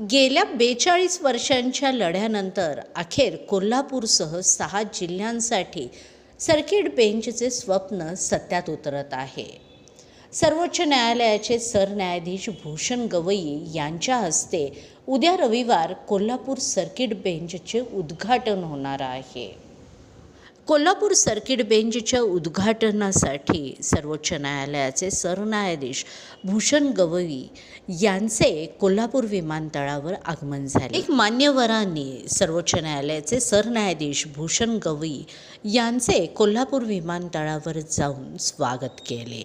गेल्या बेचाळीस वर्षांच्या लढ्यानंतर अखेर कोल्हापूरसह सहा जिल्ह्यांसाठी सर्किट बेंचचे स्वप्न सत्यात उतरत आहे. सर्वोच्च न्यायालयाचे सरन्यायाधीश भूषण गवई यांच्या हस्ते उद्या रविवार कोल्हापूर सर्किट बेंचचे उद्घाटन होणार आहे. कोल्हापूर सर्किट बेंचच्या उद्घाटनासाठी सर्वोच्च न्यायालयाचे सरन्यायाधीश भूषण गवई यांचे कोल्हापूर विमानतळावर आगमन झाले. एक मान्यवरांनी सर्वोच्च न्यायालयाचे सरन्यायाधीश भूषण गवई यांचे कोल्हापूर विमानतळावर जाऊन स्वागत केले.